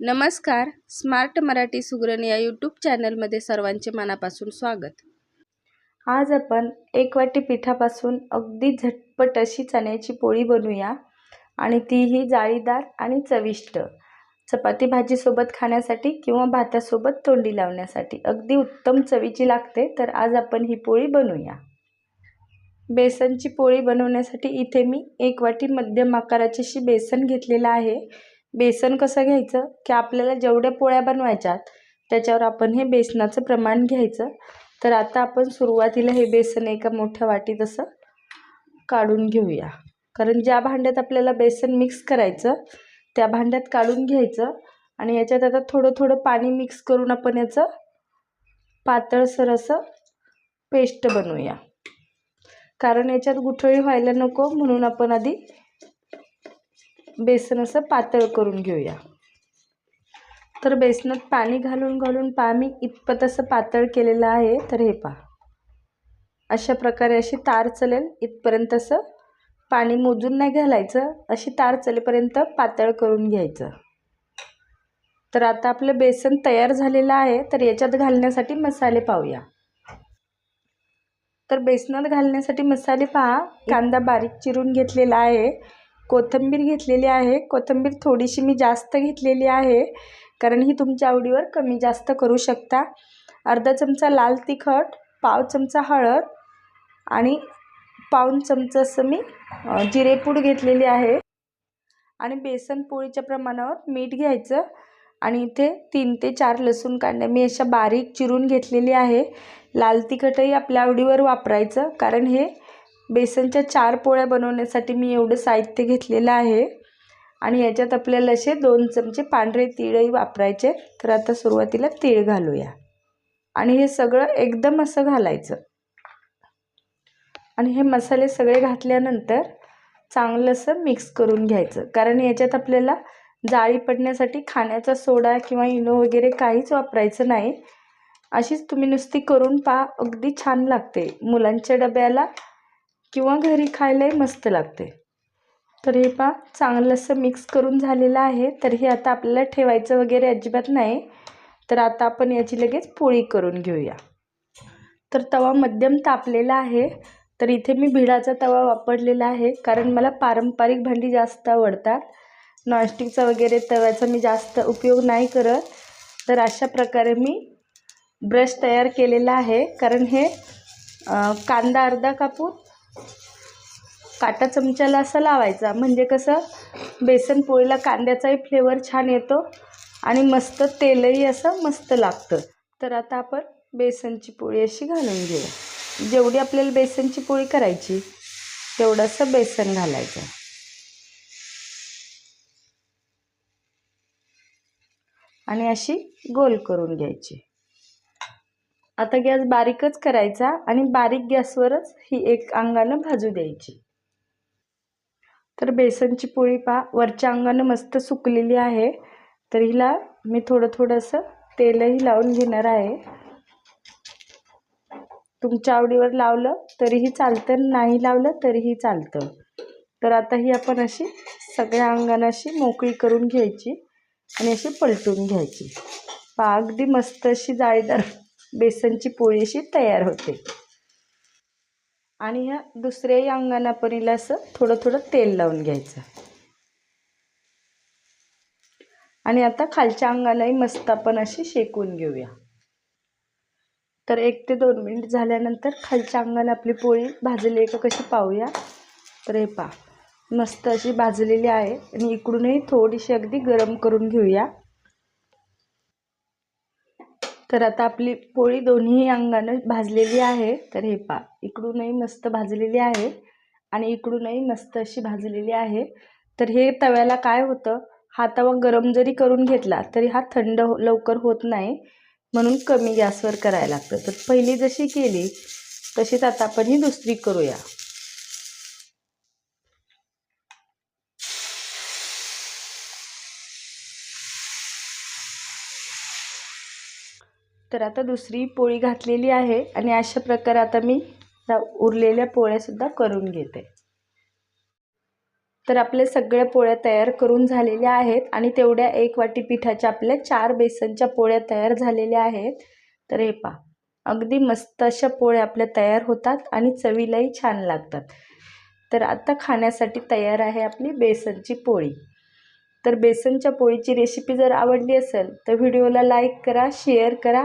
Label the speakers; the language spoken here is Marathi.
Speaker 1: नमस्कार. स्मार्ट मराठी सुगरण या यूट्यूब चॅनलमध्ये सर्वांचे मनापासून स्वागत.
Speaker 2: आज आपण एक वाटी पिठापासून अगदी झटपट अशी चण्याची पोळी बनवूया आणि तीही जाळीदार आणि चविष्ट. चपाती भाजीसोबत खाण्यासाठी किंवा भातासोबत तोंडी लावण्यासाठी अगदी उत्तम चवीची लागते तर आज आपण ही पोळी बनवूया. बेसनची पोळी बनवण्यासाठी इथे मी एक वाटी मध्यम आकाराचीशी बेसन घेतलेलं आहे. बेसन कसं घ्यायचं? की आपल्याला जेवढ्या पोळ्या बनवायच्या त्याच्यावर आपण हे बेसनाचं प्रमाण घ्यायचं. तर आता आपण सुरुवातीला हे बेसन एका मोठ्या वाटीत असं काढून घेऊया. कारण ज्या भांड्यात आपल्याला बेसन मिक्स करायचं त्या भांड्यात काढून घ्यायचं आणि याच्यात आता थोडं थोडं पाणी मिक्स करून आपण याचं पातळसर असं पेस्ट बनवूया. कारण याच्यात गुठळी व्हायला नको म्हणून आपण आधी बेसन असं पातळ करून घेऊया. तर बेसनात पाणी घालून घालून पहा मी इतपत असं पातळ केलेलं आहे तर हे पहा. अशा प्रकारे अशी तार चलेल इथपर्यंत असं पाणी मोजून नाही घालायचं अशी तार चलेपर्यंत पातळ करून घ्यायचं. तर आता आपलं बेसन तयार झालेलं आहे तर याच्यात घालण्यासाठी मसाले पाहूया. तर बेसनात घालण्यासाठी मसाले पहा कांदा बारीक चिरून घेतलेला आहे कोथिंबीर घेतलेली आहे. कोथिंबीर थोडीशी मी जास्त घेतलेली आहे. कारण ही तुमच्या आवडीवर कमी जास्त करू शकता. अर्धा चमचा लाल तिखट पाव चमचा हळद आणि पाऊन चमचा असं मी जिरेपूड घेतलेली आहे. आणि बेसन पोळीच्या प्रमाणावर मीठ घ्यायचं आणि इथे तीन ते चार लसूण कांड्या मी अशा बारीक चिरून घेतलेली आहे. लाल तिखटही आपल्या आवडीवर वापरायचं. कारण हे बेसनच्या चार पोळ्या बनवण्यासाठी मी एवढं साहित्य घेतलेलं आहे. आणि याच्यात आपल्याला असे दोन चमचे पांढरे तिळही वापरायचे. तर आता सुरुवातीला तीळ घालूया. आणि हे सगळं एकदम असं घालायचं. आणि हे मसाले सगळे घातल्यानंतर चांगलं असं मिक्स करून घ्यायचं. कारण याच्यात आपल्याला जाळी पडण्यासाठी खाण्याचा सोडा किंवा इनो वगैरे काहीच वापरायचं नाही. अशीच तुम्ही नुसती करून पहा. अगदी छान लागते. मुलांच्या डब्याला किंवा घरी खायलाही मस्त लागते. तर हे पहा चांगलं असं मिक्स करून झालेलं आहे. तर हे आता आपल्याला ठेवायचं वगैरे अजिबात नाही. तर आता आपण याची लगेच पोळी करून घेऊया. तर तवा मध्यम तापलेला आहे. तर इथे मी भिडाचा तवा वापरलेला आहे. कारण मला पारंपरिक भांडी जास्त आवडतात. नॉनस्टिकचा वगैरे तव्याचा मी जास्त उपयोग नाही करत. तर अशा प्रकारे मी ब्रश तयार केलेला आहे. कारण हे कांदा अर्धा कापून काटा चमच्याला असं लावायचा. म्हणजे कसं बेसन पोळीला कांद्याचाही फ्लेवर छान येतो आणि मस्त तेलही असं मस्त लागतं. तर आता आपण बेसनची पोळी अशी घालून घेऊया. जेवढी आपल्याला बेसनची पोळी करायची तेवढंसं बेसन घालायचं. आणि अशी गोल करून घ्यायची. आता गॅस बारीकच करायचा आणि बारीक गॅसवरच ही एक अंगानं भाजू द्यायची. तर बेसनची पोळी पा वरच्या अंगानं मस्त सुकलेली आहे. तर हिला मी थोडं थोडंसं तेलही लावून घेणार आहे. तुमच्या आवडीवर लावलं तरीही चालतं नाही लावलं तरीही चालतं. तर आता ही आपण अशी सगळ्या अंगानं अशी मोकळी करून घ्यायची आणि अशी पलटून घ्यायची. पा अगदी मस्त अशी जाळीदार बेसनची पोळी अशी तयार होते. आणि ह्या दुसऱ्याही अंगानं आपण हिला असं थोडं थोडं तेल लावून घ्यायचं. आणि आता खालच्या अंगालाही मस्त आपण अशी शेकून घेऊया. तर एक ते दोन मिनिट झाल्यानंतर खालच्या अंगाने आपली पोळी भाजली आहे का कशी पाहूया. तर हे पा मस्त अशी भाजलेली आहे. आणि इकडूनही थोडीशी अगदी गरम करून घेऊया. तर आता आपली पोळी दोन्ही अंगानं भाजलेली आहे. तर हे पा इकडूनही मस्त भाजलेली आहे आणि इकडूनही मस्त अशी भाजलेली आहे. तर हे तव्याला काय होतं हा तवा गरम जरी करून घेतला तरी हा थंड हो लवकर होत नाही. म्हणून कमी गॅसवर करायला लागतं. तर पहिली जशी केली तशीच आता आपण ही दुसरी करूया. तर आता दुसरी पोळी घातलेली आहे आणि अशा प्रकारे आता मी उरलेल्या पोळ्यासुद्धा करून घेते. तर आपल्या सगळ्या पोळ्या तयार करून झालेल्या आहेत आणि तेवढ्या एक वाटी पिठाच्या आपल्या चार बेसनच्या पोळ्या तयार झालेल्या आहेत. तर हे पहा अगदी मस्त अशा पोळ्या आपल्या तयार होतात आणि चवीलाही छान लागतात. तर आता खाण्यासाठी तयार आहे आपली बेसनची पोळी. तर बेसनच्या पोळीची रेसिपी जर आवडली असेल तर व्हिडिओला लाईक करा शेअर करा